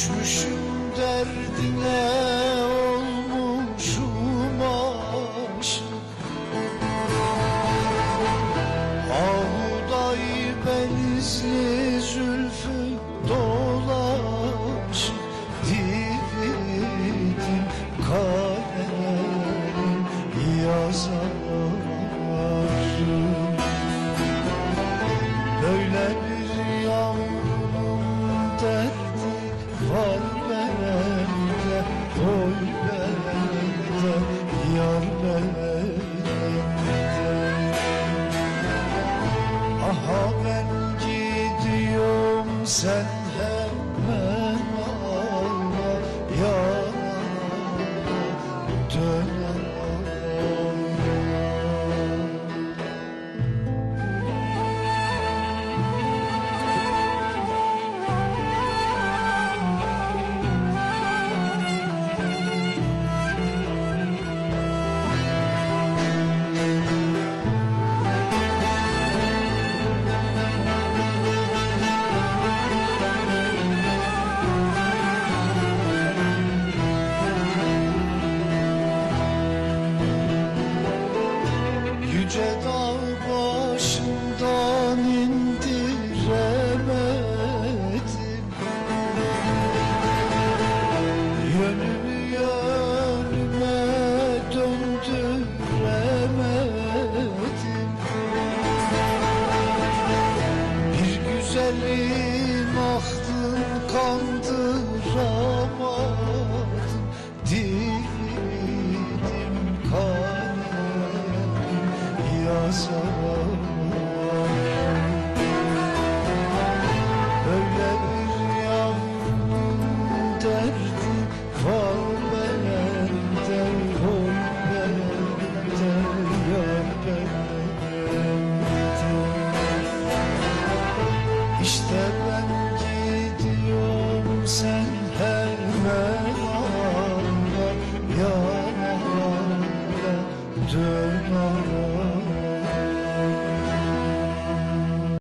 Düşmüşüm derdine olmuşum aşık. Ahuday benizli zülfün dolaş. Dividim kaderim yazar Ha ben gidiyorum sen hemen ağla Yanıma dön kandıramadım Dilim kalem yazamadım Öyle bir yavrum derdi var bende Hol bende yar bende İşte Angela.